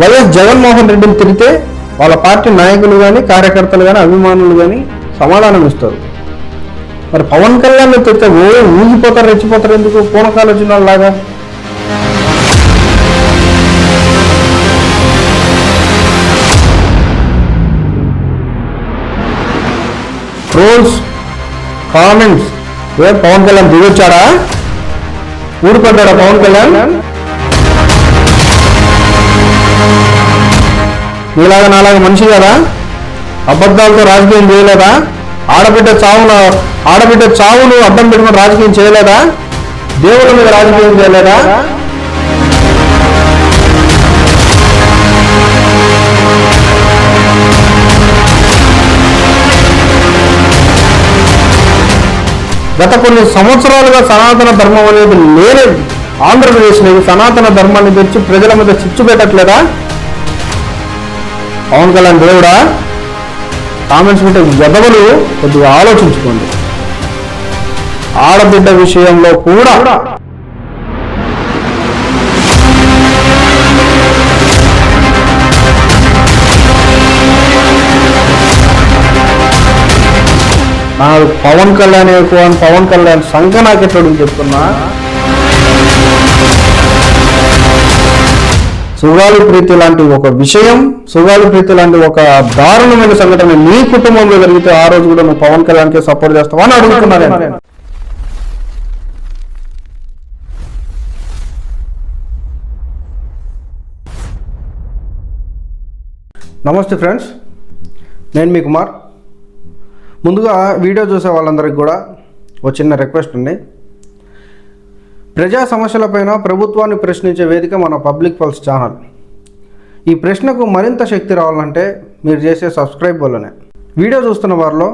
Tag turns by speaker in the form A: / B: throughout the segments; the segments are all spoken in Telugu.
A: వైఎస్ జగన్మోహన్ రెడ్డిని తిరిగితే వాళ్ళ పార్టీ నాయకులు కానీ కార్యకర్తలు కానీ అభిమానులు కానీ సమాధానం ఇస్తారు. మరి పవన్ కళ్యాణ్ తిరిగితే ఓ ఊగిపోతారు రెచ్చిపోతారు ఎందుకు? పూనకాలు వచ్చిన వాళ్ళలాగా ట్రోల్స్ కామెంట్స్. ఏ పవన్ కళ్యాణ్ దిగొచ్చాడా? ఊడిపడ్డాడా పవన్ కళ్యాణ్? నీలాగా నాలాగా మనిషి కదా? అబద్ధాలతో రాజకీయం చేయలేదా? ఆడబిడ్డ చావును ఆడబిడ్డ చావును అడ్డం పెట్టుకుని రాజకీయం చేయలేదా? దేవుళ్ళ మీద రాజకీయం చేయలేదా? గత కొన్ని సంవత్సరాలుగా సనాతన ధర్మం అనేది లేని ఆంధ్రప్రదేశ్లో ఈ సనాతన ధర్మాన్ని తెచ్చి ప్రజల మీద చిచ్చు పెట్టట్లేదా? పవన్ కళ్యాణ్ దేవుడా? కామెంట్స్ పెట్టే ఎదవలు కొద్దిగా ఆలోచించుకోండి. ఆడబిడ్డ విషయంలో కూడా నాకు పవన్ కళ్యాణ్ ఎక్కువ పవన్ కళ్యాణ్ సంఘ ఎట్లా చెప్తున్నా. సుగాలు ప్రీతి లాంటి ఒక విషయం సుగాలు ప్రీతి లాంటి ఒక దారుణమైన సంఘటన నీ కుటుంబంలో జరిగితే ఆ రోజు కూడా నువ్వు పవన్ కళ్యాణ్కి సపోర్ట్ చేస్తావా అని అడుగుతున్నా నమస్తే ఫ్రెండ్స్ నేను మీ కుమార్. ముందుగా వీడియో చూసే వాళ్ళందరికీ కూడా ఒక చిన్న రిక్వెస్ట్ ఉంది. ప్రజా సమస్యలపైన ప్రభుత్వాన్ని ప్రశ్నించే వేదిక మన పబ్లిక్ పల్స్ ఛానల్. ఈ ప్రశ్నకు మరింత శక్తి రావాలంటే మీరు చేసే సబ్స్క్రైబ్ వల్లనే. వీడియో చూస్తున్న వారిలో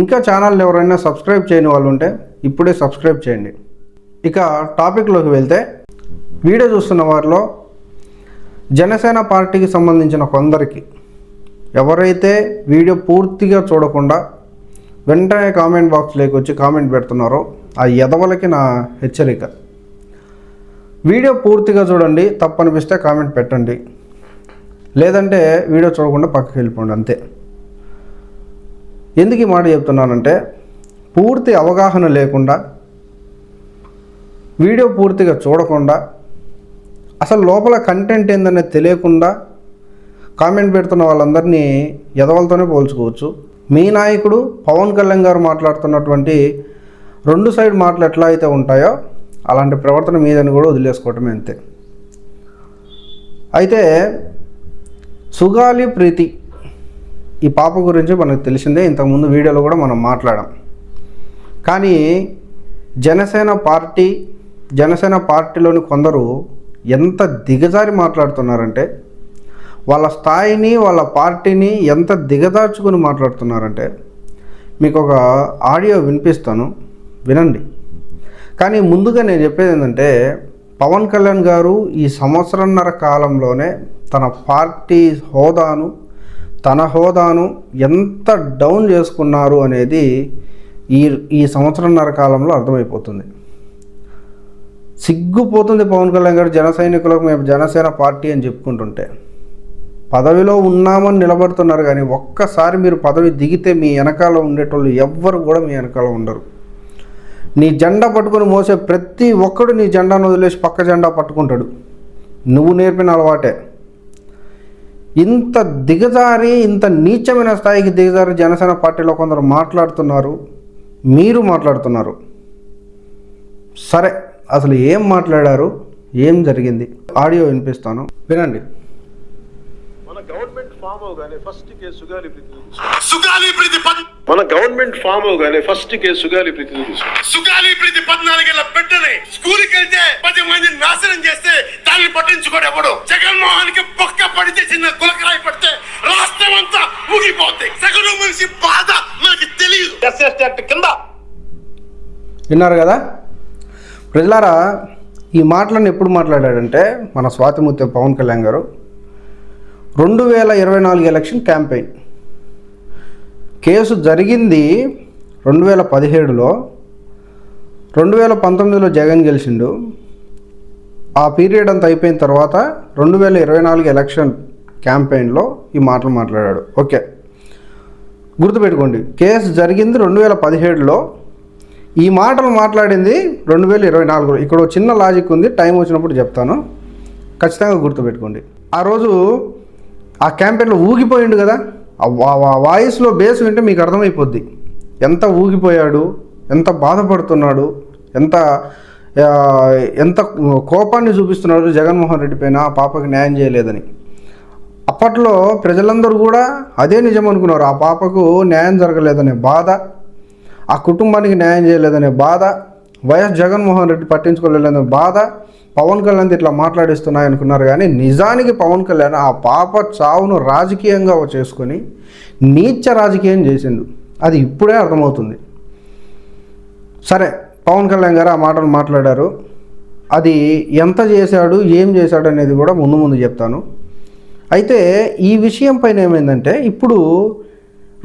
A: ఇంకా ఛానల్ ఎవరైనా సబ్స్క్రైబ్ చేయని వాళ్ళు ఉంటే ఇప్పుడే సబ్స్క్రైబ్ చేయండి. ఇక టాపిక్లోకి వెళ్తే వీడియో చూస్తున్న వారిలో జనసేన పార్టీకి సంబంధించిన కొందరికి ఎవరైతే వీడియో పూర్తిగా చూడకుండా వెంటనే కామెంట్ బాక్స్లోకి వచ్చి కామెంట్ పెడుతున్నారో ఆ ఎదవలకి నా హెచ్చరిక. వీడియో పూర్తిగా చూడండి తప్పనిపిస్తే కామెంట్ పెట్టండి. లేదంటే వీడియో చూడకుండా పక్కకి వెళ్ళిపోండి అంతే. ఎందుకు ఈ మాట చెప్తున్నానంటే పూర్తి అవగాహన లేకుండా వీడియో పూర్తిగా చూడకుండా అసలు లోపల కంటెంట్ ఏందనేది తెలియకుండా కామెంట్ పెడుతున్న వాళ్ళందరినీ ఎదవలతోనే పోల్చుకోవచ్చు. మీ నాయకుడు పవన్ కళ్యాణ్ గారు మాట్లాడుతున్నటువంటి రెండు సైడ్ మాటలు ఎట్లా అయితే ఉంటాయో అలాంటి ప్రవర్తన మీదని కూడా వదిలేసుకోవటమే అంతే. అయితే సుగాలి ప్రీతి ఈ పాప గురించి మనకు తెలిసిందే. ఇంతకుముందు వీడియోలో కూడా మనం మాట్లాడాం. కానీ జనసేన పార్టీ జనసేన పార్టీలోని కొందరు ఎంత దిగజారి మాట్లాడుతున్నారంటే వాళ్ళ స్థాయిని వాళ్ళ పార్టీని ఎంత దిగదార్చుకుని మాట్లాడుతున్నారంటే మీకు ఒక ఆడియో వినిపిస్తాను. వినండి. కానీ ముందుగా నేను చెప్పేది ఏంటంటే పవన్ కళ్యాణ్ గారు ఈ సంవత్సరంన్నర కాలంలోనే తన పార్టీ హోదాను తన హోదాను ఎంత డౌన్ చేసుకున్నారు అనేది ఈ ఈ సంవత్సరంన్నర కాలంలో అర్థమైపోతుంది. సిగ్గుపోతుంది పవన్ కళ్యాణ్ గారు జన సైనికులకు మేము జనసేన పార్టీ అని చెప్పుకుంటుంటే. పదవిలో ఉన్నామని నిలబడుతున్నారు కానీ ఒక్కసారి మీరు పదవి దిగితే మీ వెనకాల ఉండేటోళ్ళు ఎవ్వరు కూడా మీ వెనకాల ఉండరు. నీ జెండా పట్టుకొని మోసే ప్రతి ఒక్కడు నీ జెండాను వదిలేసి పక్క జెండా పట్టుకుంటాడు. నువ్వు నేర్పిన అలవాటే. ఇంత దిగజారి ఇంత నీచమైన స్థాయికి దిగజారి జనసేన పార్టీలో కొందరు మాట్లాడుతున్నారు మీరు మాట్లాడుతున్నారు. సరే అసలు ఏం మాట్లాడారు? ఏం జరిగింది? ఆడియో వినిపిస్తాను. వినండి.
B: మన గవర్నమెంట్ ఫామ్ అవగానే ఫస్ట్ కేసు సుగాలి ప్రీతి
C: సుగాలి ప్రీతి పద్
B: మన గవర్నమెంట్ ఫామ్ అవగానే ఫస్ట్ కేసు సుగాలి ప్రీతి
C: సుగాలి ప్రీతి పద్నాలుగేళ్ళ బిడ్డని స్కూల్కి వెళ్తే పది మందిని నాశనం చేస్తే దాన్ని పట్టించుకోడు ఎవడు. జగన్మోహన్కి పక్క పడితే చిన్న కులకరాయి పడితే రాష్ట్రం అంతా ఊగిపోద్ది సగటు మనిషి బాధ మనకి తెలియదు
B: ఎస్ఎస్టీ యాక్ట్ కింద.
A: విన్నారు కదా? ప్రజలారా ఈ మాటలను ఎప్పుడు మాట్లాడాడంటే మన స్వాతిముత్యం పవన్ కళ్యాణ్ గారు రెండు వేల ఇరవై నాలుగు ఎలక్షన్ క్యాంపెయిన్. కేసు జరిగింది రెండు వేల పదిహేడులో. రెండు వేల పంతొమ్మిదిలో జగన్ గెలిచిండు. ఆ పీరియడ్ అంతా అయిపోయిన తర్వాత రెండు వేల ఇరవై నాలుగు ఎలక్షన్ క్యాంపెయిన్లో ఈ మాటలు మాట్లాడాడు. ఓకే. గుర్తుపెట్టుకోండి కేసు జరిగింది రెండు వేల పదిహేడులో. ఈ మాటలు మాట్లాడింది రెండు వేల ఇరవై నాలుగులో. ఇక్కడ ఒక చిన్న లాజిక్ ఉంది టైం వచ్చినప్పుడు చెప్తాను. ఖచ్చితంగా గుర్తుపెట్టుకోండి. ఆ రోజు ఆ క్యాంపెయిన్లో ఊగిపోయిండు కదా. వాయిస్లో బేస్ వింటే మీకు అర్థమైపోద్ది. ఎంత ఊగిపోయాడు ఎంత బాధపడుతున్నాడు ఎంత ఎంత కోపాన్ని చూపిస్తున్నాడు జగన్మోహన్ రెడ్డి పైన ఆ పాపకి న్యాయం చేయలేదని. అప్పట్లో ప్రజలందరూ కూడా అదే నిజం అనుకున్నారు. ఆ పాపకు న్యాయం జరగలేదనే బాధ ఆ కుటుంబానికి న్యాయం చేయలేదనే బాధ వైఎస్ జగన్మోహన్ రెడ్డి పట్టించుకోలేదనే బాధ పవన్ కళ్యాణ్ ఇట్లా మాట్లాడిస్తున్నాయి అనుకున్నారు కానీ నిజానికి పవన్ కళ్యాణ్ ఆ పాప చావును రాజకీయంగా చేసుకొని నీచ రాజకీయం చేసిండు. అది ఇప్పుడే అర్థమవుతుంది. సరే పవన్ కళ్యాణ్ గారు ఆ మాటలు మాట్లాడారు. అది ఎంత చేశాడు ఏం చేశాడు అనేది కూడా ముందు ముందు చెప్తాను. అయితే ఈ విషయం పైన ఏమైందంటే ఇప్పుడు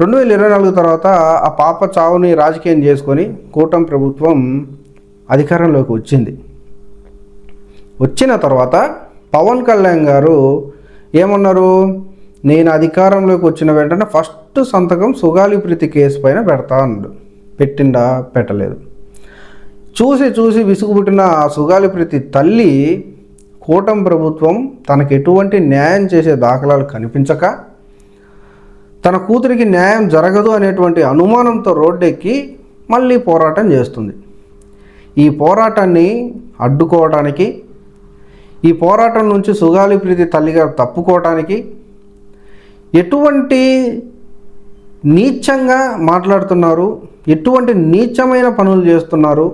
A: రెండు వేల ఇరవై నాలుగు తర్వాత ఆ పాప చావుని రాజకీయం చేసుకొని కూటమి ప్రభుత్వం అధికారంలోకి వచ్చింది. వచ్చిన తర్వాత పవన్ కళ్యాణ్ గారు ఏమన్నారు? నేను అధికారంలోకి వచ్చిన వెంటనే ఫస్ట్ సంతకం సుగాలి ప్రీతి కేసు పైన పెడతా అన్నాడు. పెట్టిండా? పెట్టలేదు. చూసి చూసి విసుగుపుట్టిన ఆ సుగాలి ప్రీతి తల్లి కూటమి ప్రభుత్వం తనకు ఎటువంటి న్యాయం చేసే దాఖలాలు కనిపించక తన కూతురికి న్యాయం జరగదు అనేటువంటి అనుమానంతో రోడ్డెక్కి మళ్ళీ పోరాటం చేస్తుంది. ఈ పోరాటాన్ని అడ్డుకోవడానికి ఈ పోరాటం నుంచి సుగాలి ప్రీతి తల్లిగా తప్పుకోవటానికి ఎటువంటి నీచంగా మాట్లాడుతున్నారు ఎటువంటి నీచమైన పనులు చేస్తున్నారు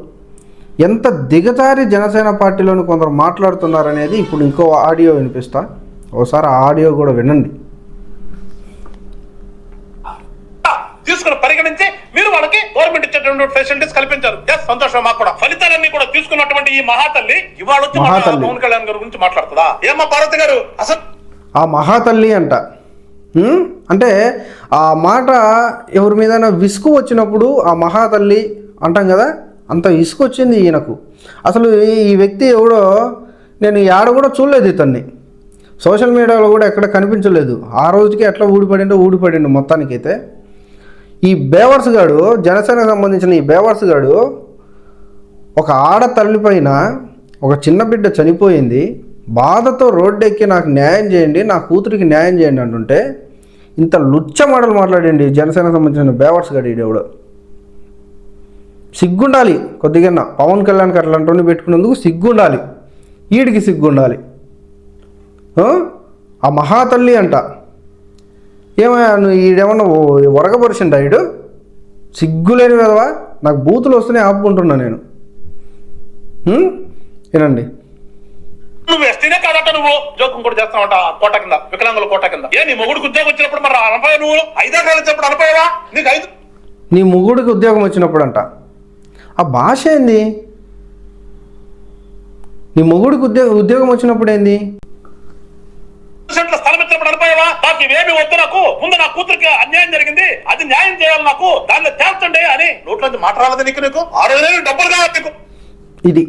A: ఎంత దిగజారి జనసేన పార్టీలోని కొందరు మాట్లాడుతున్నారు అనేది ఇప్పుడు ఇంకో ఆడియో వినిపిస్తా. ఒకసారి ఆ ఆడియో కూడా వినండి.
D: తీసుకుని పరిగణించి మీరు వాళ్ళకి గవర్నమెంట్ ఇచ్చేటువంటి ఫెసిలిటీస్ కల్పించారు. ఎస్ సంతోషం మాకు కూడా. ఫలితాలన్నీ కూడా తీసుకున్నటువంటి ఈ మహాతల్లి ఇవాళ వచ్చి. పవన్ కళ్యాణ్ గారి గురించి మాట్లాడుతుందా? ఏమ్మా పార్వతి గారు అసలు
A: ఆ మహాతల్లి అంట? అంటే ఆ మాట ఎవరి మీదైనా విసుగు వచ్చినప్పుడు ఆ మహాతల్లి అంటాం కదా అంత విసుగు వచ్చింది ఈయనకు. అసలు ఈ- వ్యక్తి ఎవడో నేను ఆడ కూడా చూడలేదు ఇతన్ని. సోషల్ మీడియాలో కూడా ఎక్కడ కనిపించలేదు. ఆ రోజుకి ఎట్లా ఊడిపడిండో ఊడిపడిండు మొత్తానికైతే. ఈ బేవర్స్ గాడు జనసేనకు సంబంధించిన ఈ బేవర్స్ గాడు ఒక ఆడ తల్లి పైన ఒక చిన్న బిడ్డ చనిపోయింది. బాధతో రోడ్డెక్కి నాకు న్యాయం చేయండి నా కూతురికి న్యాయం చేయండి అంటుంటే ఇంత లుచ్చ మాటలు మాట్లాడండి జనసేనకు సంబంధించిన బేవర్స్ గాడు ఈడెవడు సిగ్గుండాలి కొద్దిగా పవన్ కళ్యాణ్ అట్లాంటి పెట్టుకునేందుకు సిగ్గుండాలి. ఈడికి సిగ్గుండాలి. ఆ? ఆ మహాతల్లి అంట. ఏమయ్యా నువ్వు ఈడేమన్నా వరగపరిచిండా ఈడు? సిగ్గులేని కదవా నాకు బూతులు వస్తున్నాయి ఆపుకుంటున్నా నేను? వినండి.
D: నువ్వు ఎస్టీనే కాదట నువ్వు. జోకం కూడా చేస్తావంట కోట కింద వికలాంగుల కోట కింద. ఏ నీ మొగుడికి ఉద్యోగం వచ్చినప్పుడు మరి అనపోయా నువ్వు? ఐదారు నెలలు చెప్పడం అనపోయావా నీకు ఐదు.
A: నీ ముగ్గుడికి ఉద్యోగం వచ్చినప్పుడు అంట ఆ భాష ఏంది? నీ మొగుడికి ఉద్యోగం ఉద్యోగం వచ్చినప్పుడు ఏంది?
D: సెంట్ల స్థలం ఇచ్చినప్పుడు అనపోయావా? నాకు ఇవేమి వద్దు నాకు. ముందు నా కూతురికి అన్యాయం జరిగింది. అది న్యాయం చేయాలి నాకు. దాన్ని తేల్చండి అని. నోట్లోంచి మాట రాలేదు నీకు నీకు? ఆరు వేలు డబ్బులు కావాలి నీకు.
A: ఇది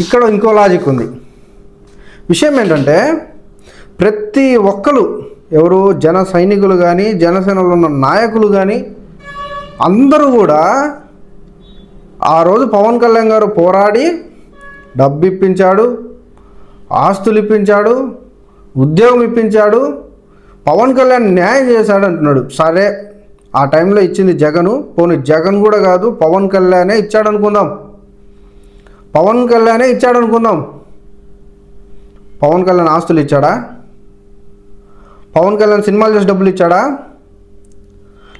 A: ఇక్కడ ఇంకో లాజిక్ ఉంది. విషయం ఏంటంటే ప్రతి ఒక్కరు ఎవరు జన సైనికులు కానీ జనసేనలో ఉన్న నాయకులు కానీ అందరూ కూడా ఆ రోజు పవన్ కళ్యాణ్ గారు పోరాడి డబ్బు ఇప్పించాడు ఆస్తులు ఇప్పించాడు ఉద్యోగం ఇప్పించాడు పవన్ కళ్యాణ్ న్యాయం చేశాడు అంటున్నాడు. సరే ఆ టైంలో ఇచ్చింది జగను పోనీ జగన్ కూడా కాదు పవన్ కళ్యాణే ఇచ్చాడు అనుకుందాం పవన్ కళ్యాణే ఇచ్చాడు అనుకుందాం పవన్ కళ్యాణ్ ఆస్తులు ఇచ్చాడా? పవన్ కళ్యాణ్ సినిమాలు చేసి డబ్బులు ఇచ్చాడా?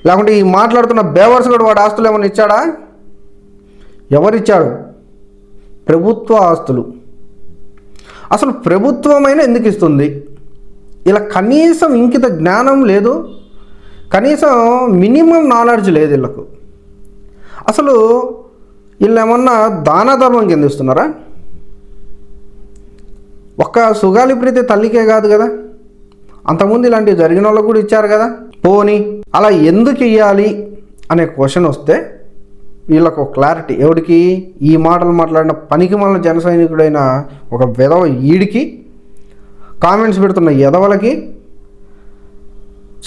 A: లేకుంటే ఈ మాట్లాడుతున్న బేవర్స్ కూడా వాడు ఆస్తులు ఏమైనా ఇచ్చాడా? ఎవరిచ్చాడు? ప్రభుత్వ ఆస్తులు. అసలు ప్రభుత్వమైనా ఎందుకు ఇస్తుంది? ఇలా కనీసం ఇంకిత జ్ఞానం లేదు కనీసం మినిమం నాలెడ్జ్ లేదు వీళ్ళకు. అసలు వీళ్ళు ఏమన్నా దాన ధర్మం కింద ఇస్తున్నారా? ఒక్క సుగాలి ప్రీతి తల్లికే కాదు కదా. అంతకుముందు ఇలాంటివి జరిగిన వాళ్ళకు కూడా ఇచ్చారు కదా. పోని అలా ఎందుకు ఇవ్వాలి అనే క్వశ్చన్ వస్తే వీళ్ళకు క్లారిటీ. ఎవడికి ఈ మాటలు మాట్లాడిన పనికి మన జన సైనికుడైన ఒక విధవ ఈడికి కామెంట్స్ పెడుతున్న ఎదవలకి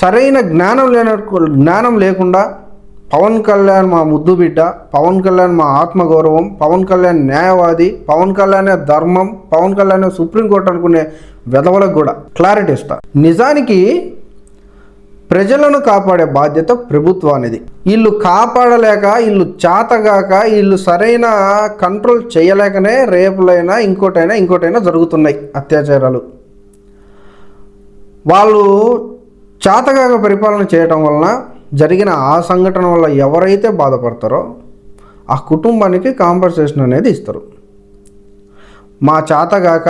A: సరైన జ్ఞానం లేన జ్ఞానం లేకుండా పవన్ కళ్యాణ్ మా ముద్దు బిడ్డ పవన్ కళ్యాణ్ మా ఆత్మగౌరవం పవన్ కళ్యాణ్ న్యాయవాది పవన్ కళ్యాణ్ ధర్మం పవన్ కళ్యాణ్ సుప్రీంకోర్టు అనుకునే వెధవలకు కూడా క్లారిటీ ఇస్తా. నిజానికి ప్రజలను కాపాడే బాధ్యత ప్రభుత్వానిది. వీళ్ళు కాపాడలేక వీళ్ళు చాతగాక వీళ్ళు సరైన కంట్రోల్ చేయలేకనే రేపులైనా ఇంకోటైనా ఇంకోటైనా జరుగుతున్నాయి అత్యాచారాలు. వాళ్ళు చాతగాక పరిపాలన చేయటం వలన జరిగిన ఆ సంఘటన వల్ల ఎవరైతే బాధపడతారో ఆ కుటుంబానికి కాంపన్సేషన్ అనేది ఇస్తారు. మా చాతగాక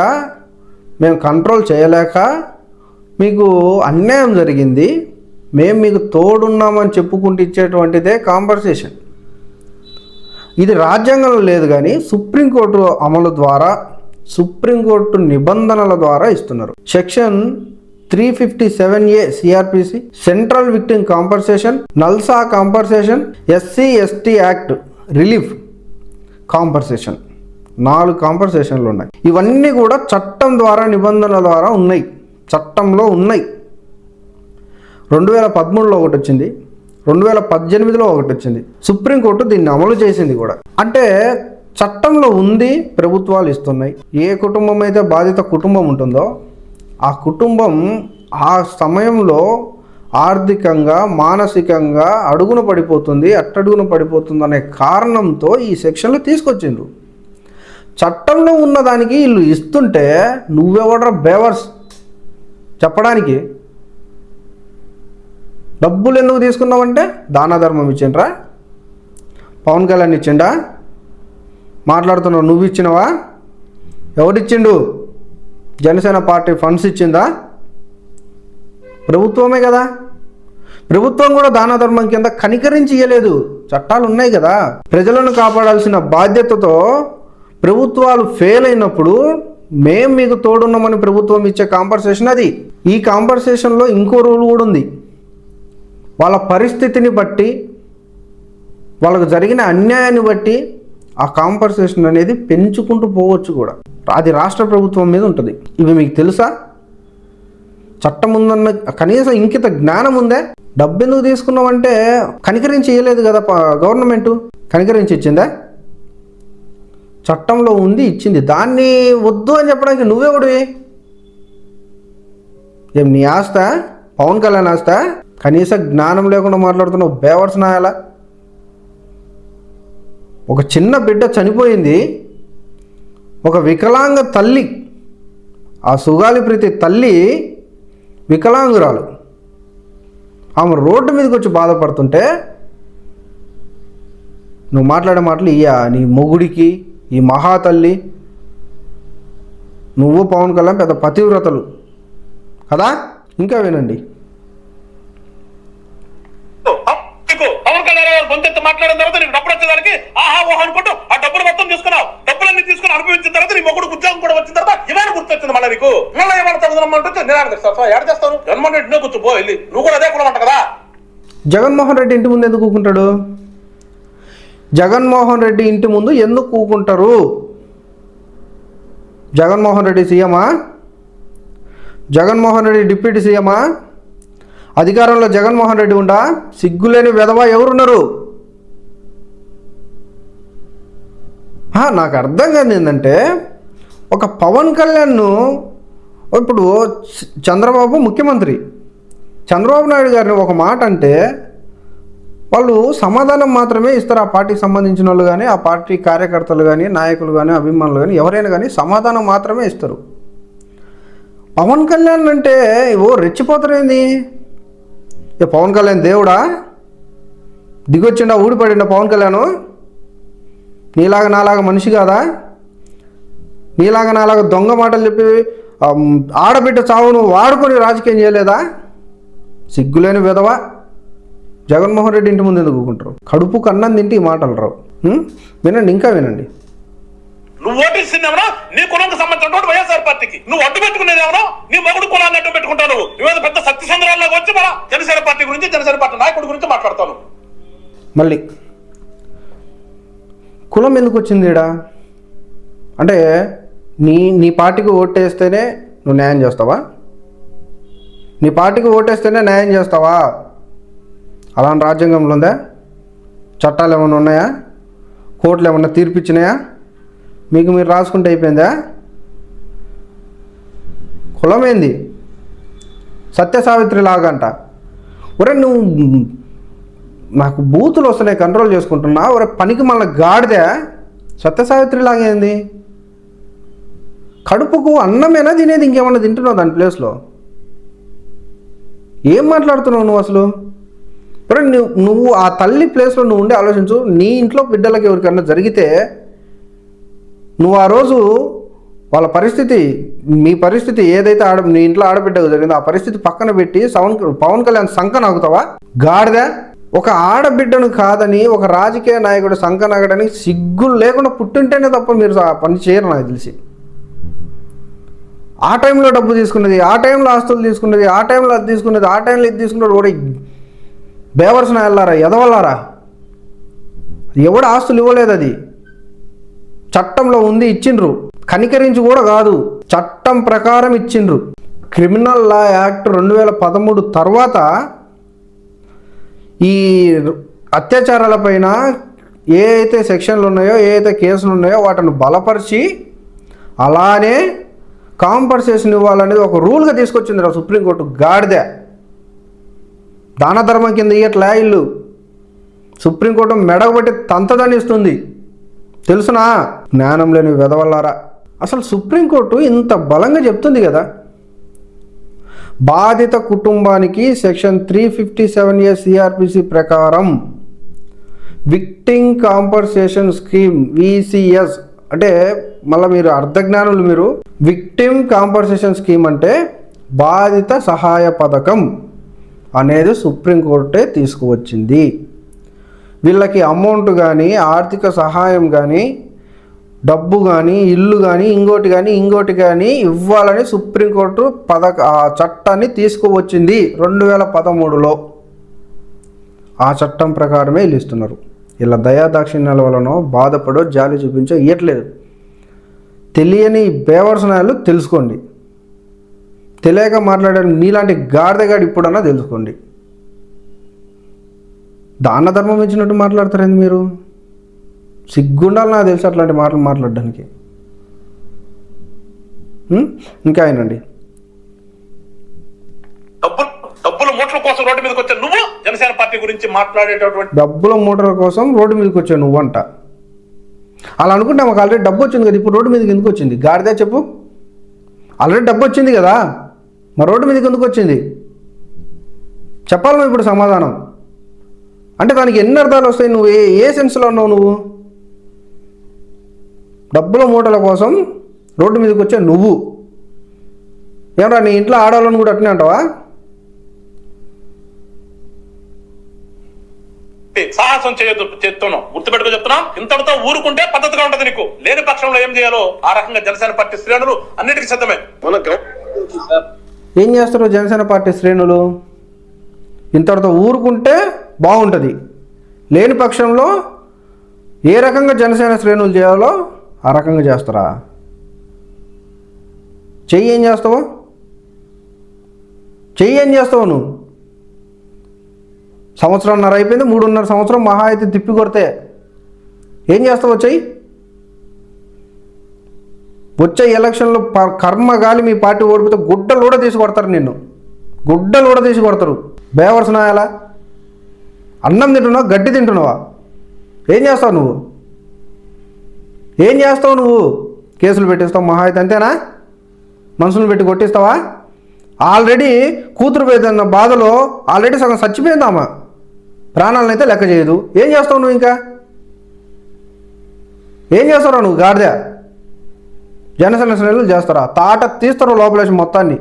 A: మేము కంట్రోల్ చేయలేక మీకు అన్యాయం జరిగింది మేము మీకు తోడున్నామని చెప్పుకుంటూ ఇచ్చేటువంటిదే కాంపన్సేషన్. ఇది రాజ్యాంగంలో లేదు కానీ సుప్రీంకోర్టు అమలు ద్వారా సుప్రీంకోర్టు నిబంధనల ద్వారా ఇస్తున్నారు. Section three fifty seven A CrPC central victim compensation NALSA compensation SC ST act relief compensation నాలుగు కాంపన్సేషన్లు ఉన్నాయి. ఇవన్నీ కూడా చట్టం ద్వారా నిబంధనల ద్వారా ఉన్నాయి. చట్టంలో ఉన్నాయి. రెండు వేల పదమూడులో ఒకటి వచ్చింది. రెండు వేల పద్దెనిమిదిలో ఒకటి వచ్చింది. సుప్రీంకోర్టు దీన్ని అమలు చేసింది కూడా. అంటే చట్టంలో ఉంది ప్రభుత్వాలు ఇస్తున్నాయి. ఏ కుటుంబం అయితే బాధిత కుటుంబం ఉంటుందో ఆ కుటుంబం ఆ సమయంలో ఆర్థికంగా మానసికంగా అడుగున పడిపోతుంది అట్టడుగున పడిపోతుంది అనే కారణంతో ఈ సెక్షన్లు తీసుకొచ్చిండ్రు. చట్టంలో ఉన్నదానికి వీళ్ళు ఇస్తుంటే నువ్వెవడరా బేవర్స్? చెప్పడానికి. డబ్బులు ఎందుకు తీసుకున్నావంటే దాన ధర్మం ఇచ్చిండ్రా. పవన్ కళ్యాణ్ ఇచ్చిండా? మాట్లాడుతున్నావు నువ్వు ఇచ్చినవా? ఎవరిచ్చిండు? జనసేన పార్టీ ఫండ్స్ ఇచ్చిందా? ప్రభుత్వమే కదా. ప్రభుత్వం కూడా దాన ధర్మం కింద కనికరించి ఇయ్యలేదు. చట్టాలు ఉన్నాయి కదా. ప్రజలను కాపాడాల్సిన బాధ్యతతో ప్రభుత్వాలు ఫెయిల్ అయినప్పుడు మేం మీకు తోడున్నామని ప్రభుత్వం ఇచ్చే కాంపన్సేషన్ అది. ఈ కాంపన్సేషన్లో ఇంకో రూల్ కూడా ఉంది. వాళ్ళ పరిస్థితిని బట్టి వాళ్ళకు జరిగిన అన్యాయాన్ని బట్టి ఆ కాంపన్సేషన్ అనేది పెంచుకుంటూ పోవచ్చు కూడా. అది రాష్ట్ర ప్రభుత్వం మీద ఉంటుంది. ఇవి మీకు తెలుసా? చట్టం ఉందన్న కనీసం ఇంకిత జ్ఞానం ఉందే. డబ్బు ఎందుకు తీసుకున్నామంటే కనికరించి ఇవ్వలేదు కదా గవర్నమెంట్? కనికరించి ఇచ్చిందా? చట్టంలో ఉంది ఇచ్చింది. దాన్ని వద్దు అని చెప్పడానికి నువ్వెవడివి ఏం నీ ఆస్త పవన్ కళ్యాణ్ ఆస్త కనీస జ్ఞానం లేకుండా మాట్లాడుతున్నావు బేవర్స్ నాయాల? ఒక చిన్న బిడ్డ చనిపోయింది. ఒక వికలాంగ తల్లి ఆ సుగాలి ప్రతి తల్లి వికలాంగురాలు. ఆమె రోడ్డు మీదకి వచ్చి బాధపడుతుంటే నువ్వు మాట్లాడే మాటలు ఇయ్యా నీ మొగుడికి ఈ మహాతల్లి నువ్వు పవన్ కళ్యాణ్ పెద్ద పతివ్రతలు. కదా? ఇంకా వినండి
D: నీకు పవన్ కళ్యాణ్ గారు మాట్లాడిన తర్వాత నీకు డబ్బులు వచ్చేదానికి ఆహా ఓహో అనుకుంటూ ఆ డబ్బులు మొత్తం తీసుకున్నావు. డబ్బులన్నీ తీసుకుని అనుభవించిన తర్వాత నీ మొగుడు ఉద్యోగం కూడా వచ్చిన తర్వాత ఇవాళ గుర్తొచ్చింది మళ్ళీ నీకు. మళ్ళీ ఏమైనా చదువుదామంటే నేను సార్ ఏడ చేస్తాను? జగన్మోహన్ రెడ్డి నువ్వు పో వెళ్ళి. నువ్వు కూడా అదే కులం అంట కదా.
A: జగన్మోహన్ రెడ్డి ఇంటి ముందు ఎందుకు కూకుంటాడు? జగన్మోహన్ రెడ్డి ఇంటి ముందు ఎందుకు కూకుంటారు? జగన్మోహన్ రెడ్డి సీఎమా? జగన్మోహన్ రెడ్డి డిప్యూటీ సీఎమా? అధికారంలో జగన్మోహన్ రెడ్డి ఉండా? సిగ్గులేని విధవ ఎవరున్నారు ఆ, నాకు అర్థం కాదు ఏంటంటే ఒక పవన్ కళ్యాణ్ను ఇప్పుడు చంద్రబాబు ముఖ్యమంత్రి. చంద్రబాబు నాయుడు గారిని ఒక మాట అంటే వాళ్ళు సమాధానం మాత్రమే ఇస్తారు ఆ పార్టీకి సంబంధించిన వాళ్ళు కానీ ఆ పార్టీ కార్యకర్తలు కానీ నాయకులు కానీ అభిమానులు కానీ ఎవరైనా కానీ సమాధానం మాత్రమే ఇస్తారు. పవన్ కళ్యాణ్ అంటే ఓ రెచ్చిపోతారేంది? ఏ పవన్ కళ్యాణ్ దేవుడా? దిగొచ్చిండా ఊడిపడిండా పవన్ కళ్యాణ్? నీలాగా నాలాగా మనిషి కాదా? నీలాగా నాలాగా దొంగ మాటలు చెప్పి ఆడబిడ్డ చావును వాడుకొని రాజకీయం చేయలేదా? సిగ్గులేని విధవ. జగన్మోహన్ రెడ్డి ఇంటి ముందు ఎందుకు కూకుంటారు కడుపు కన్నం తింటే ఈ మాటలు రావు? వినండి ఇంకా వినండి.
D: నువ్వు ఓటేసింది ఏమన్నా నీ కులంకి సంబంధించిన వైఎస్ఆర్ పార్టీకి. నువ్వు అడ్డు పెట్టుకునేది ఏమన్నా నీ మొగుడు కులాన్ని అడ్డు పెట్టుకుంటావు నువ్వు. పెద్ద సత్య సంద్రాల్లోకి వచ్చి మన జనసేన పార్టీ గురించి జనసేన పార్టీ నాయకుడి గురించి మాట్లాడతాను
A: మళ్ళీ కులం ఎందుకు వచ్చింది అంటే నీ నీ పార్టీకి ఓటేస్తేనే నువ్వు న్యాయం చేస్తావా? నీ పార్టీకి ఓటేస్తేనే న్యాయం చేస్తావా? అలాంటి రాజ్యాంగంలో ఉందా? చట్టాలు ఏమైనా ఉన్నాయా? కోర్టులు ఏమన్నా తీర్పిచ్చినాయా మీకు మీరు రాసుకుంటే అయిపోయిందా? కులం ఏంది సత్య సావిత్రి లాగంట. ఒరే నువ్వు నాకు బూతులు వస్తున్నాయి కంట్రోల్ చేసుకుంటున్నా ఒక పనికి మళ్ళీ గాడిదే సత్య సావిత్రి లాగేంది కడుపుకు అన్నమేనా తినేది ఇంకేమన్నా తింటున్నావు దాని ప్లేస్లో ఏం మాట్లాడుతున్నావు నువ్వు అసలు? ఇప్పుడు నువ్వు నువ్వు ఆ తల్లి ప్లేస్లో నువ్వు ఉండే ఆలోచించు నీ ఇంట్లో బిడ్డలకి ఎవరికన్నా జరిగితే నువ్వు ఆ రోజు వాళ్ళ పరిస్థితి మీ పరిస్థితి ఏదైతే ఆడ మీ ఇంట్లో ఆడబిడ్డకు జరిగిందో ఆ పరిస్థితి పక్కన పెట్టి సవన్ పవన్ కళ్యాణ్ సంక నాగుతావా గాడిదా ఒక ఆడబిడ్డను కాదని ఒక రాజకీయ నాయకుడు సంఖ సిగ్గులు లేకుండా పుట్టింటేనే తప్ప మీరు పని చేయరు నాకు తెలిసి. ఆ టైంలో డబ్బు తీసుకున్నది ఆ టైంలో ఆస్తులు తీసుకున్నది ఆ టైంలో అది తీసుకున్నది ఆ టైంలో ఇది తీసుకున్నది కూడా బేవర్సన వెళ్ళారా ఎదవల్లారా ఎవడు ఆస్తులు ఇవ్వలేదు అది. చట్టంలో ఉంది ఇచ్చిండ్రు. కనికరించి కూడా కాదు చట్టం ప్రకారం ఇచ్చిండ్రు. క్రిమినల్ లా యాక్ట్ రెండు వేల పదమూడు తర్వాత ఈ అత్యాచారాలపైన ఏ అయితే సెక్షన్లు ఉన్నాయో ఏ అయితే కేసులు ఉన్నాయో వాటిని బలపరిచి అలానే కాంపన్సేషన్ ఇవ్వాలనేది ఒక రూల్గా తీసుకొచ్చింది రా సుప్రీంకోర్టు గాడిదే. దాన ధర్మం కింద ఇయ్యట్లే ఇల్లు. సుప్రీంకోర్టు మెడగబట్టి తంతదనిస్తుంది తెలుసునా? జ్ఞానం లేని వెదవల్లారా అసలు సుప్రీంకోర్టు ఇంత బలంగా చెప్తుంది కదా. బాధిత కుటుంబానికి section three fifty seven A CrPC ప్రకారం విక్టింగ్ కాంపన్సేషన్ స్కీమ్ విసిఎస్ అంటే మళ్ళీ మీరు అర్ధజ్ఞానులు మీరు విక్టిమ్ కాంపన్సేషన్ స్కీమ్ అంటే బాధిత సహాయ పథకం అనేది సుప్రీంకోర్టే తీసుకువచ్చింది. వీళ్ళకి అమౌంట్ కానీ ఆర్థిక సహాయం కానీ డబ్బు కానీ ఇల్లు కానీ ఇంకోటి కానీ ఇంకోటి కానీ ఇవ్వాలని సుప్రీంకోర్టు పథక ఆ చట్టాన్ని తీసుకువచ్చింది రెండు వేల పదమూడులో. ఆ చట్టం ప్రకారమే వీళ్ళు ఇస్తున్నారు. ఇలా దయాదాక్షిణ్యాల వలన బాధపడో జాలి చూపించో ఇవ్వట్లేదు తెలియని బేవర్సనాలు తెలుసుకోండి. తెలియక మాట్లాడే నీలాంటి గాడిదగాడు ఇప్పుడన్నా తెలుసుకోండి. దాన ధర్మం ఇచ్చినట్టు మాట్లాడతారండి మీరు? సిగ్గుండాలి నాకు తెలిసి అట్లాంటి మాటలు మాట్లాడడానికి? ఇంకా ఆయనండి
D: మూటల కోసం రోడ్డు మీదకి వచ్చే నువ్వు జనసేన పార్టీ గురించి మాట్లాడేటటువంటి
A: డబ్బుల మూటల కోసం రోడ్డు మీదకి వచ్చావు నువ్వంట. అలా అనుకుంటే మాకు ఆల్రెడీ డబ్బు వచ్చింది కదా ఇప్పుడు రోడ్డు మీదకి ఎందుకు వచ్చింది? గాడిదే చెప్పు. ఆల్రెడీ డబ్బు వచ్చింది కదా మరి రోడ్డు మీదకి ఎందుకు వచ్చింది? చెప్పాలి నువ్వు ఇప్పుడు సమాధానం. అంటే దానికి ఎన్ని అర్థాలు వస్తాయి నువ్వు? ఏ ఏ సెన్స్లో ఉన్నావు నువ్వు? డబ్బుల మూటల కోసం రోడ్డు మీదకి వచ్చే నువ్వు. ఏమరా నీ ఇంట్లో ఆడాలని కూడా అట్నే అంటావా?
D: సాహసం చేయొద్దు చేస్తున్నాం గుర్తుపెట్టుకో చెప్తున్నాం. ఇంతటితో ఊరుకుంటే పద్ధతిగా ఉంటది నీకు. లేని పక్షంలో ఏం చేయాలో ఆ రకంగా జనసేన పార్టీ శ్రేణులు అన్నిటికీ సిద్ధమే.
A: ఏం చేస్తారు జనసేన పార్టీ శ్రేణులు? ఇంతటితో ఊరుకుంటే బాగుంటుంది. లేని పక్షంలో ఏ రకంగా జనసేన శ్రేణులు చేయాలో ఆ రకంగా చేస్తారా? చెయ్యి ఏం చేస్తావు? చెయ్యి ఏం చేస్తావు నువ్వు? సంవత్సరంన్నర అయిపోయింది మూడున్నర సంవత్సరం మహా అయితే తిప్పి కొడితే ఏం చేస్తావు చెయ్యి? వచ్చే ఎలక్షన్లో కర్మ గాలి మీ పార్టీ ఓడిపోతే గుడ్డలు కూడా తీసి కొడతారు నిన్ను. గుడ్డలు కూడా తీసి కొడతారు. బేవర్స్ నాయాలా? అన్నం తింటున్నావా? గడ్డి తింటున్నావా? ఏం చేస్తావు నువ్వు? ఏం చేస్తావు నువ్వు? కేసులు పెట్టిస్తావు మహా అయితే అంతేనా? మనుషులను పెట్టి కొట్టిస్తావా? ఆల్రెడీ కూతురు పోయిందన్న బాధలో ఆల్రెడీ సగం చచ్చిపోయిందామా ప్రాణాలను అయితే లెక్క చేయదు. ఏం చేస్తావు నువ్వు ఇంకా? ఏం చేస్తావు నువ్వు గాడిద? జనసేన శ్రేణులు చేస్తారా? తాట తీస్తారు లోపలేసి మొత్తాన్ని?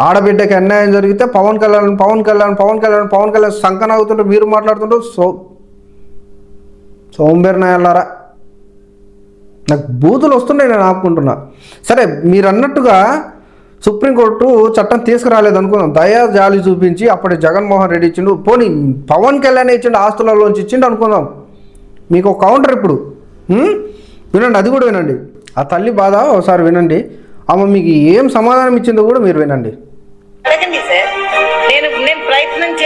A: ఆడబిడ్డకి అన్యాయం జరిగితే పవన్ కళ్యాణ్ పవన్ కళ్యాణ్ పవన్ కళ్యాణ్ పవన్ కళ్యాణ్ సంకనాగుతుంటే మీరు మాట్లాడుతుంటే సో సోంబేరినాయాలారా నాకు బూతులు వస్తున్నాయి నేను ఆపుకుంటున్నా. సరే మీరు అన్నట్టుగా సుప్రీంకోర్టు చట్టం తీసుకురాలేదు అనుకుందాం దయా జాలి చూపించి అప్పటి జగన్మోహన్ రెడ్డి ఇచ్చిండు. పోనీ పవన్ కళ్యాణ్ ఇచ్చిండు ఆస్తులలోంచి ఇచ్చిండు అనుకుందాం. మీకు ఒక కౌంటర్ ఇప్పుడు. వినండి అది కూడా వినండి. ఆ తల్లి బాధ ఒకసారి వినండి. ఆమె మీకు ఏం సమాధానం ఇచ్చిందో కూడా మీరు వినండి.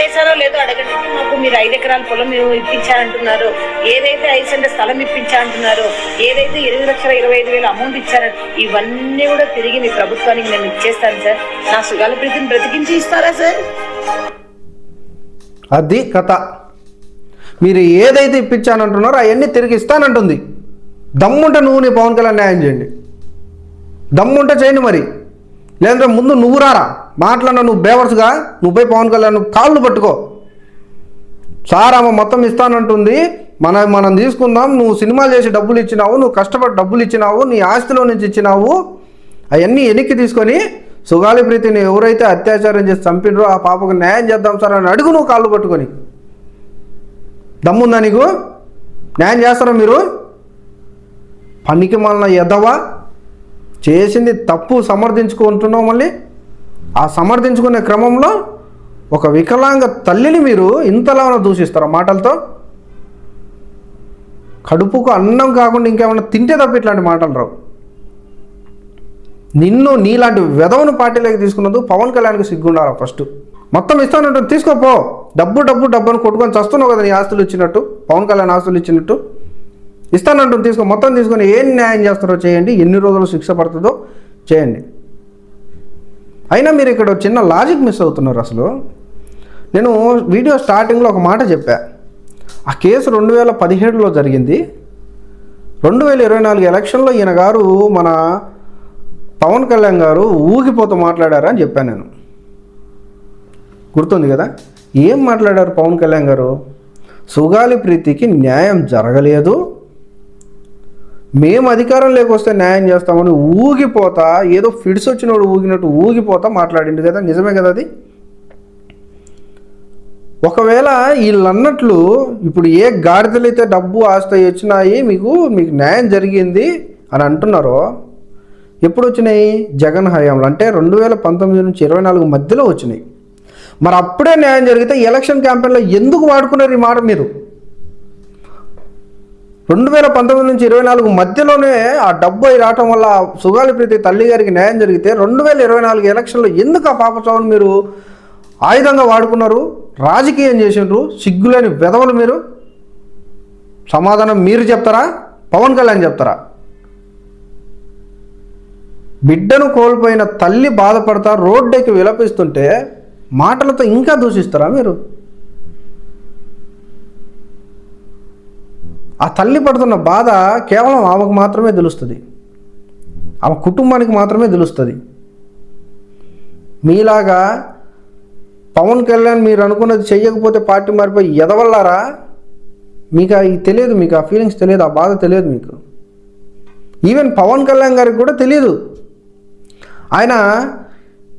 E: చేశారో లేదో అడగండి. మాకు మీరు ఐదు ఎకరాల పొలం మీరు ఇప్పించారంటున్నారు. ఏదైతే ఐదు సెంటర్ స్థలం ఇప్పించా అంటున్నారు ఏదైతే ఎనిమిది లక్షల ఇరవై ఐదు వేల అమౌంట్ ఇచ్చారో ఇవన్నీ కూడా తిరిగి మీ ప్రభుత్వానికి నేను ఇచ్చేస్తాను సార్. నా సుగాల ప్రీతిని బ్రతికించి ఇస్తారా సార్?
A: అది కథ. మీరు ఏదైతే ఇప్పించానంటున్నారో అవన్నీ తిరిగి ఇస్తానంటుంది. దమ్ముంటే నువ్వు నీ పవన్ కళ్యాణ్ న్యాయం చేయండి. దమ్ముంటే చేయండి మరి. లేదంటే ముందు నువ్వు రారా? మాట్లాడిన నువ్వు బేవర్స్గా నువ్వు పోయి పవన్ కళ్యాణ్ కాళ్ళు పట్టుకో. సార్ ఆమె మొత్తం ఇస్తానంటుంది. మన మనం తీసుకుందాం నువ్వు సినిమాలు చేసి డబ్బులు ఇచ్చినావు నువ్వు కష్టపడి డబ్బులు ఇచ్చినావు నీ ఆస్తిలో నుంచి ఇచ్చినావు అవన్నీ వెనక్కి తీసుకొని సుగాలి ప్రీతిని ఎవరైతే అత్యాచారం చేసి చంపినరో ఆ పాపకు న్యాయం చేద్దాం సార్ అని అడుగు నువ్వు కాళ్ళు పట్టుకొని. దమ్ముందా నీకు? న్యాయం చేస్తారా మీరు? పనికి మళ్ళీ ఎదవా చేసింది తప్పు సమర్థించుకుంటున్నావు మళ్ళీ? ఆ సమర్థించుకునే క్రమంలో ఒక వికలాంగ తల్లిని మీరు ఇంతలా దూషిస్తారా మాటలతో? కడుపుకు అన్నం కాకుండా ఇంకేమైనా తింటే తప్ప ఇట్లాంటి మాటలు రావు. నిన్ను నీలాంటి వెధవను పార్టీలోకి తీసుకున్నందుకు పవన్ కళ్యాణ్కి సిగ్గుండారా ఫస్ట్? మొత్తం ఇస్తానంటు తీసుకోపో డబ్బు డబ్బు డబ్బు అని కొట్టుకొని చస్తున్నావు కదా నీ ఆస్తులు ఇచ్చినట్టు పవన్ కళ్యాణ్ ఆస్తులు ఇచ్చినట్టు. ఇస్తానంటుంది తీసుకో. మొత్తం తీసుకొని ఏం న్యాయం చేస్తారో చేయండి ఎన్ని రోజులు శిక్ష పడుతుందో చేయండి. అయినా మీరు ఇక్కడ చిన్న లాజిక్ మిస్ అవుతున్నారు అసలు. నేను వీడియో స్టార్టింగ్లో ఒక మాట చెప్పా. ఆ కేసు రెండు వేల పదిహేడులో జరిగింది. రెండు వేల ఇరవై నాలుగు ఎలక్షన్లో ఈయన గారు మన పవన్ కళ్యాణ్ గారు ఊగిపోతూ మాట్లాడారా అని చెప్పాను నేను. గుర్తుంది కదా? ఏం మాట్లాడారు పవన్ కళ్యాణ్ గారు? సుగాలి ప్రీతికి న్యాయం జరగలేదు. మేము అధికారం లేకొస్తే న్యాయం చేస్తామని ఊగిపోతా ఏదో ఫిడ్స్ వచ్చినోడు ఊగినట్టు ఊగిపోతా మాట్లాడిండు కదా నిజమే కదా అది? ఒకవేళ వీళ్ళన్నట్లు ఇప్పుడు ఏ గాడిదలైతే డబ్బు ఆస్తి వచ్చినాయి మీకు మీకు న్యాయం జరిగింది అని అంటున్నారో ఎప్పుడు వచ్చినాయి జగన్ హయాంలో. అంటే రెండు వేల పంతొమ్మిది నుంచి ఇరవై నాలుగు మధ్యలో వచ్చినాయి. మరి అప్పుడే న్యాయం జరిగితే ఎలక్షన్ క్యాంపెయిన్లో ఎందుకు వాడుకున్నారు ఈ మాట మీరు? రెండు వేల పంతొమ్మిది నుంచి ఇరవై నాలుగు మధ్యలోనే ఆ డబ్బు అయి రావటం వల్ల సుగాలి ప్రీతి తల్లి గారికి న్యాయం జరిగితే రెండు వేల ఇరవై నాలుగు ఎలక్షన్లో ఎందుకు ఆ పాపచావును మీరు ఆయుధంగా వాడుకున్నారు? రాజకీయం చేసిండ్రు. సిగ్గులేని వెధవలు మీరు. సమాధానం మీరు చెప్తారా? పవన్ కళ్యాణ్ చెప్తారా? బిడ్డను కోల్పోయిన తల్లి బాధపడతా రోడ్డెక్కి విలపిస్తుంటే మాటలతో ఇంకా దూషిస్తారా మీరు? ఆ తల్లి పడుతున్న బాధ కేవలం ఆమెకు మాత్రమే తెలుస్తుంది. ఆమె కుటుంబానికి మాత్రమే తెలుస్తుంది. మీలాగా పవన్ కళ్యాణ్ మీరు అనుకున్నది చెయ్యకపోతే పార్టీ మారిపోయి ఎదవల్లారా? మీకు అవి తెలియదు మీకు ఆ ఫీలింగ్స్ తెలియదు ఆ బాధ తెలియదు మీకు. ఈవెన్ పవన్ కళ్యాణ్ గారికి కూడా తెలియదు. ఆయన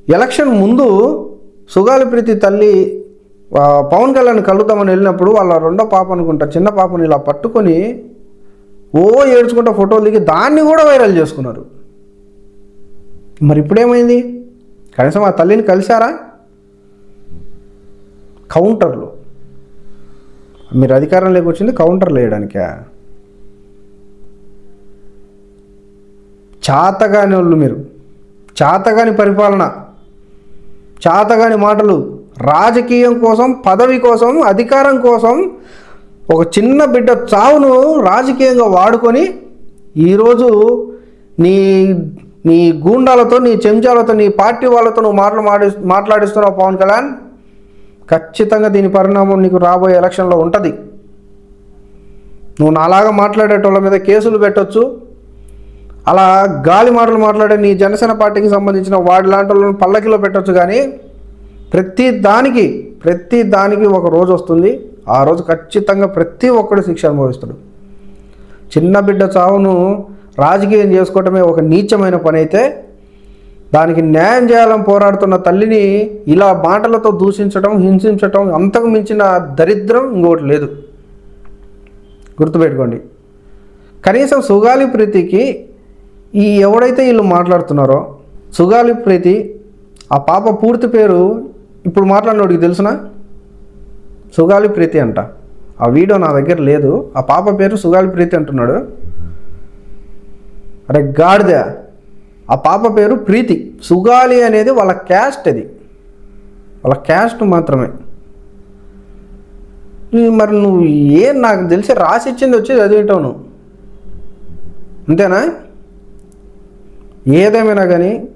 A: ఎలక్షన్ ముందు సుగాలి ప్రీతి తల్లి పవన్ కళ్యాణ్ కలుద్దామని వెళ్ళినప్పుడు వాళ్ళ రెండో పాప అనుకుంటా చిన్న పాపని ఇలా పట్టుకొని ఓ ఏడ్చుకుంటా ఫోటోలు దిగి దాన్ని కూడా వైరల్ చేసుకున్నారు. మరి ఇప్పుడేమైంది? కనీసం ఆ తల్లిని కలిశారా? కౌంటర్లు. మీరు అధికారం వచ్చింది కౌంటర్లు వేయడానికా? చాతగాని వాళ్ళు మీరు. చాతగాని పరిపాలన. చాతగాని మాటలు. రాజకీయం కోసం పదవి కోసం అధికారం కోసం ఒక చిన్న బిడ్డ చావును రాజకీయంగా వాడుకొని ఈరోజు నీ నీ గూండాలతో నీ చెంచాలతో నీ పార్టీ వాళ్ళతో నువ్వు మాటలు మాడి మాట్లాడిస్తున్నావు పవన్ కళ్యాణ్. ఖచ్చితంగా దీని పరిణామం నీకు రాబోయే ఎలక్షన్లో ఉంటుంది. నువ్వు నాలాగా మాట్లాడేటోళ్ళ మీద కేసులు పెట్టొచ్చు. అలా గాలి మాటలు మాట్లాడే నీ జనసేన పార్టీకి సంబంధించిన వాడి లాంటి వాళ్ళని పల్లకిలో పెట్టొచ్చు కానీ ప్రతి దానికి ప్రతి దానికి ఒక రోజు వస్తుంది. ఆ రోజు ఖచ్చితంగా ప్రతి ఒక్కడు శిక్ష అనుభవిస్తాడు. చిన్న బిడ్డ చావును రాజకీయం చేసుకోవటమే ఒక నీచమైన పని అయితే దానికి న్యాయం చేయాలని పోరాడుతున్న తల్లిని ఇలా మాటలతో దూషించడం హింసించటం అంతకు మించిన దరిద్రం ఇంకోటి లేదు. గుర్తుపెట్టుకోండి. కనీసం సుగాలి ప్రీతికి ఈ ఎవడైతే వీళ్ళు మాట్లాడుతున్నారో సుగాలి ప్రీతి ఆ పాప పూర్తి పేరు ఇప్పుడు మాట్లాడినోడికి తెలుసునా? సుగాలి ప్రీతి అంట. ఆ వీడియో నా దగ్గర లేదు. ఆ పాప పేరు సుగాలి ప్రీతి అంటున్నాడు. అరే గాడిద. ఆ పాప పేరు ప్రీతి. సుగాలి అనేది వాళ్ళ క్యాస్ట్ అది. వాళ్ళ క్యాస్ట్ మాత్రమే. మరి నువ్వు ఏం నాకు తెలిసి రాసి ఇచ్చింది వచ్చి చదివేటావు నువ్వు. అంతేనా? ఏదేమైనా కానీ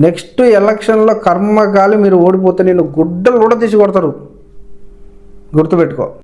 A: నెక్స్ట్ ఎలక్షన్లో కర్మగాలి మీరు ఓడిపోతే నేను గుడ్డలు కూడా తీసి కొడతారు. గుర్తుపెట్టుకో.